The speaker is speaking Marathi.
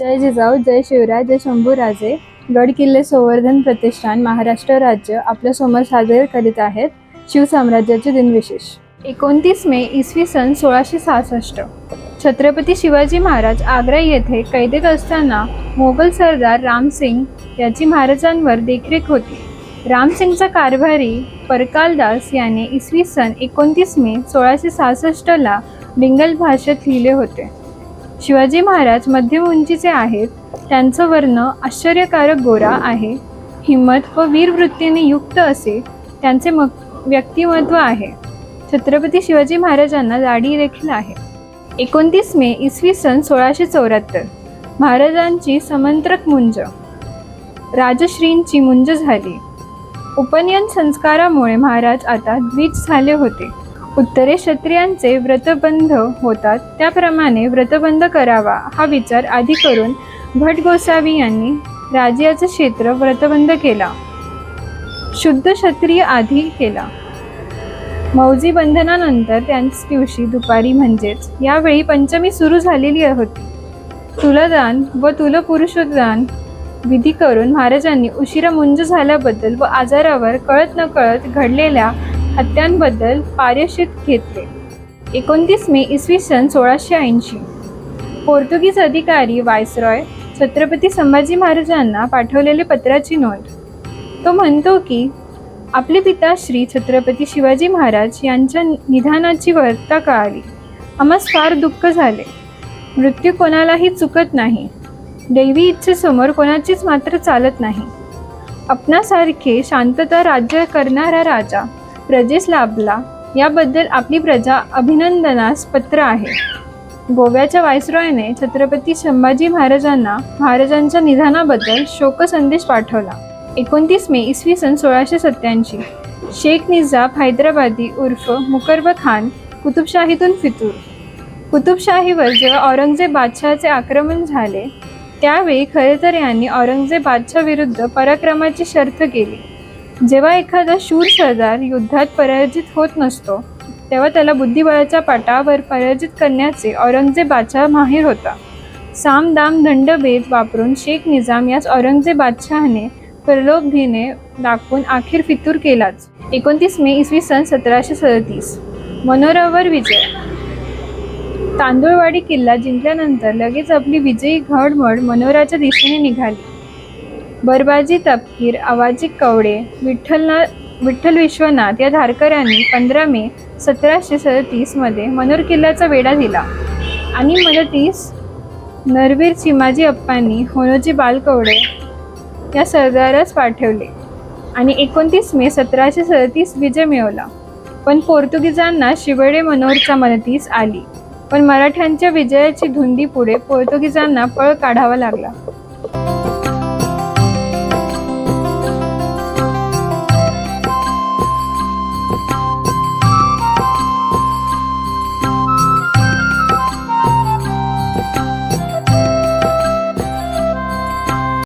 जय जिजाऊ जय शिवराय जय शंभूराजे. गड किल्ले संवर्धन प्रतिष्ठान महाराष्ट्र राज्य आपल्यासमोर साजरे करीत आहेत शिवसाम्राज्याचे दिनविशेष. एकोणतीस मे इसवी सन सोळाशे सहासष्ट. छत्रपती शिवाजी महाराज आग्रा येथे कैदेत असताना मोगल सरदार रामसिंग याची महाराजांवर देखरेख होती. रामसिंगचा कारभारी परकालदास याने इसवी सन एकोणतीस मे सोळाशे सहासष्टला बिंगल भाषेत लिहिले होते. शिवाजी महाराज मध्यम उंचीचे आहेत त्यांचं वर्ण आश्चर्यकारक गोरा आहे. हिंमत व वीरवृत्तीने युक्त असे त्यांचे मग व्यक्तिमत्व आहे. छत्रपती शिवाजी महाराजांना दाढी देखील आहे. एकोणतीस मे इसवी सन सोळाशे चौऱ्याहत्तर. महाराजांची समंत्रक मुंज. राजश्रींची मुंज झाली. उपनयन संस्कारामुळे महाराज आता द्विज झाले होते. उत्तरे क्षत्रियांचे व्रतबंध होतात. त्याप्रमाणे व्रतबंध करावा हा विचार आधी करून भट गोसावी यांनी राज्याचं क्षेत्र व्रतबंध केला. शुद्ध क्षत्रिय आधी केला. मौजी बंधनानंतर त्याच दिवशी दुपारी म्हणजेच यावेळी पंचमी सुरू झालेली होती. तुलदान व तुलपुरुषोदान विधी करून महाराजांनी उशिरा मुंज झाल्याबद्दल व आजारावर कळत न कळत घडलेल्या हत्यांबद्दल पारितोषिक घेतले. एकोणतीस मे इसवी सन सोळाशे ऐंशी. पोर्तुगीज अधिकारी वायसरॉय छत्रपती संभाजी महाराजांना पाठवलेले पत्राची नोंद. तो म्हणतो की आपले पिता श्री छत्रपती शिवाजी महाराज यांच्या निधानाची वर्ता कळाली. आम्हास फार दुःख झाले. मृत्यू कोणालाही चुकत नाही. दैवी इच्छेसमोर कोणाचीच मात्र चालत नाही. आपणासारखे शांतता राज्य करणारा राजा प्रजेस लाभला. याबद्दल आपली प्रजा अभिनंदनास पत्र आहे. गोव्याच्या वायसरॉयने छत्रपती संभाजी महाराजांना महाराजांच्या निधनाबद्दल शोकसंदेश पाठवला. एकोणतीस मे इसवी सन सोळाशे सत्याऐंशी शेख निजाब हैदराबादी उर्फ मुकर्ब खान कुतुबशाहीतून फितूर. कुतुबशाहीवर जेव्हा औरंगजेब बादशहाचे आक्रमण झाले त्यावेळी खरे तर यांनी औरंगजेब बादशाह पराक्रमाची शर्थ केली. जेव्हा एखादा शूर सरदार युद्धात पराजित होत नसतो तेव्हा त्याला बुद्धिबळाच्या पाटावर पराजित करण्याचे औरंगजेब माहीर होता. साम दाम दंडभेद वापरून शेख निजाम यास औरंगजेब बादशहाने प्रलोभीने दाखवून अखेर फितूर केलाच. एकोणतीस मे इसवी सन सतराशे सदतीस. मनोरावर विजय. तांदूळवाडी किल्ला जिंकल्यानंतर लगेच आपली विजयी घडमड मनोराच्या दिशेने निघाली. बरबाजी तपकीर आवाजी कवडे विठ्ठलना विठ्ठल विश्वनाथ या धारकऱ्यांनी पंधरा मे सतराशे सदतीसमध्ये मनोर किल्ल्याचा वेढा दिला. आणि मदतीस नरवीर चिमाजी अप्पांनी होनोजी बालकवडे या सरदारास पाठवले. आणि एकोणतीस मे सतराशे सदतीस विजय मिळवला. पण पोर्तुगीजांना शिवडे मनोरच्या मदतीस आली. पण मराठ्यांच्या विजयाची धुंदी पुढे पोर्तुगीजांना पळ काढावा लागला.